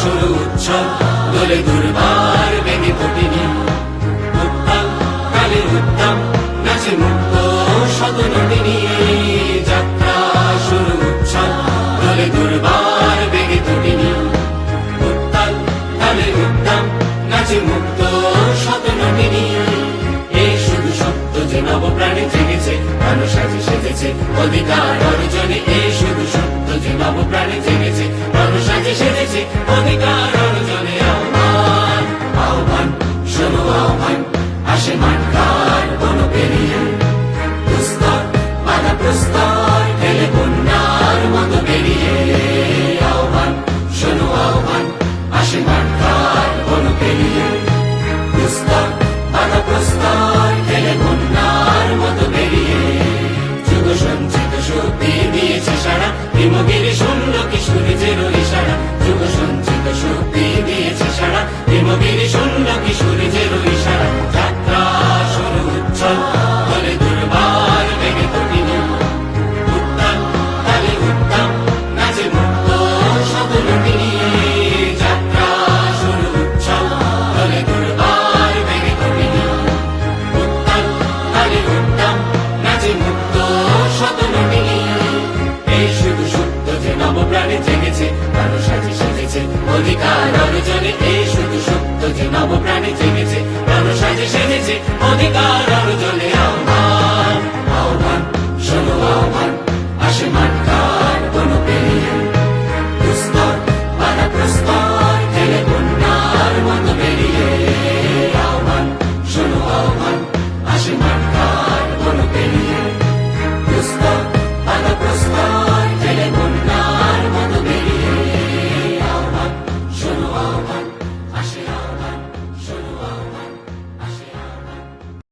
শুরু উৎসব, দোলে দুর্বার বেগে কোটিনি উত্তাল কালে উত্তম, নাচে মুক্ত শত নটিনী যাত্রা শুরু উৎসব, দোলে দুর্বার বেগে কোটিনি উত্তাল কালে উত্তম, নাচে মুক্ত শত এই শুধু সত্য যে নবপ্রাণে জেগেছে, মানুষ আজ সেজেছে, অধিকার অর্জনে এই অধিকার অর্জনে আহ্বান আহ্বান শোনো আহ্বান হিমগিরি শূন্য কিশোরীদের ইশারা যাত্রা শুরু উচ্ছল, বলে দুর্বার বেগে তটিনি উত্তাল, তালে মুক্ত লুটিনি যাত্রা শুরু উচ্ছল, বলে দুর্বার বেগে তটিনি উত্তাল, তালে উত্তম মুক্ত শত লুটিনি এই শুধু সত্য যে নবপ্রাণে জেগেছে, মানুষ সাজে সেজেছে, অধিকার অর্জনে এই শুধু বুঝি নব প্রাণী জেগেছে প্রাণ সাজে সেজেছে অধিকার অর্জনে আহ্বান আহ্বান, শোনো আহ্বান আসে মানকার কোন পেরিয়ে। প্রস্তর পাড়া প্রস্তর ঠেলে বন্যার মতো বেরিয়ে আহ্বান, শোনো আহ্বান আসে মানকার